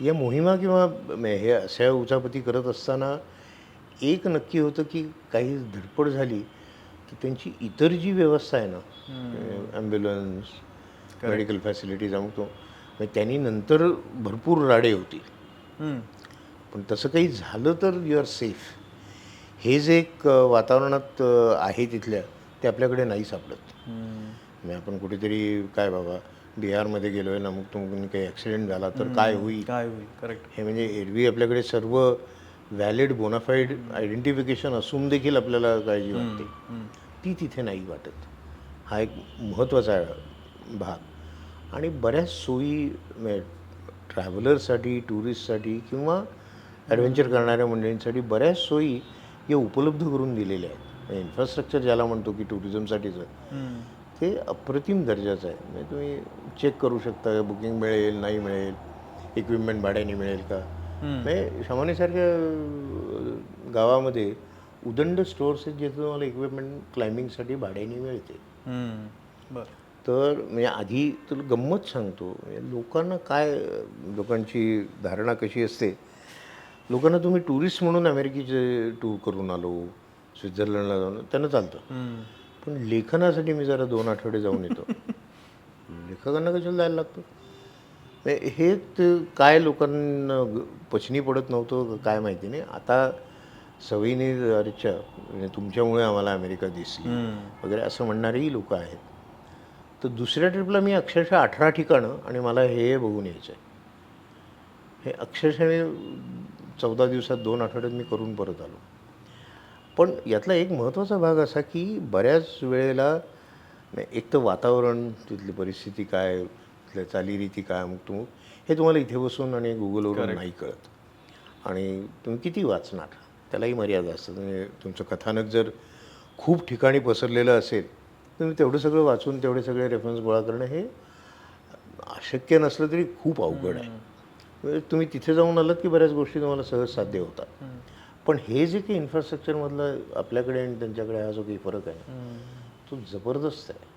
या मोहिमा किंवा म- हे अशा उचापती करत असताना एक नक्की होतं की काही धडपड झाली तर त्यांची इतर जी व्यवस्था आहे ना ॲम्ब्युलन्स मेडिकल फॅसिलिटीज अमुक तो त्यांनी नंतर भरपूर राडे होती. पण तसं काही झालं तर यू आर सेफ हे जे एक वातावरणात आहे तिथल्या ते आपल्याकडे नाही सापडत. म्हणजे आपण कुठेतरी काय बाबा बिहारमध्ये गेलो आहे ना मग तुम्ही काही ॲक्सिडेंट झाला तर काय होईल? काय होईल करेक्ट हे म्हणजे एरवी आपल्याकडे सर्व व्हॅलिड बोनाफाईड आयडेंटिफिकेशन असून देखील आपल्याला काळजी वाटते. ती तिथे नाही वाटत. हा एक महत्त्वाचा भाग. आणि बऱ्याच सोयी ट्रॅव्हलरसाठी टुरिस्टसाठी किंवा ॲडव्हेंचर करणाऱ्या मंडळींसाठी बऱ्याच सोयी या उपलब्ध करून दिलेल्या आहेत. इन्फ्रास्ट्रक्चर ज्याला म्हणतो की टुरिझमसाठीचं ते अप्रतिम दर्जाचं आहे. म्हणजे तुम्ही चेक करू शकता बुकिंग मिळेल नाही मिळेल इक्विपमेंट भाड्याने मिळेल का? म्हणजे शामानीसारख्या गावामध्ये उदंड स्टोअर्स आहेत जिथे तुम्हाला इक्विपमेंट क्लाइम्बिंगसाठी भाड्याने मिळते. तर म्हणजे आधी तुला गंमत सांगतो म्हणजे लोकांना काय लोकांची धारणा कशी असते? लोकांना तुम्ही टुरिस्ट म्हणून अमेरिकेचे टूर करून आलो स्वित्झर्लंडला जाऊन त्यांना चालतं. पण लेखनासाठी मी जरा दोन आठवडे जाऊन येतो. लेखकांना कशाला जायला लागतं? हे काय लोकांना पचनी पडत नव्हतं काय माहिती नाही. आता सवयीने अच्छा म्हणजे तुमच्यामुळे आम्हाला अमेरिका दिसली. वगैरे असं म्हणणारेही लोक आहेत. तर दुसऱ्या ट्रिपला मी अक्षरशः अठरा ठिकाणं आणि मला हे बघून यायचं आहे. हे अक्षरशः मी चौदा दिवसात दोन आठवड्यात मी करून परत आलो. पण यातला एक महत्त्वाचा भाग असा की बऱ्याच वेळेला नाही, एक तर वातावरण तिथली परिस्थिती काय तिथल्या चालीरीती काय अमुक तुमुक हे तुम्हाला इथे बसून आणि गुगलवरून नाही कळत. आणि तुम्ही किती वाचणार? त्यालाही मर्यादा असतात. म्हणजे तुमचं कथानक जर खूप ठिकाणी पसरलेलं असेल तुम्ही तेवढं सगळं वाचून तेवढे सगळे रेफरन्स गोळा करणं हे अशक्य नसलं तरी खूप अवघड आहे. म्हणजे तुम्ही तिथे जाऊन आलात की बऱ्याच गोष्टी तुम्हाला सहज साध्य होतात. पण हे जे काही इन्फ्रास्ट्रक्चरमधलं आपल्याकडे आणि त्यांच्याकडे हा जो काही फरक आहे तो जबरदस्त आहे.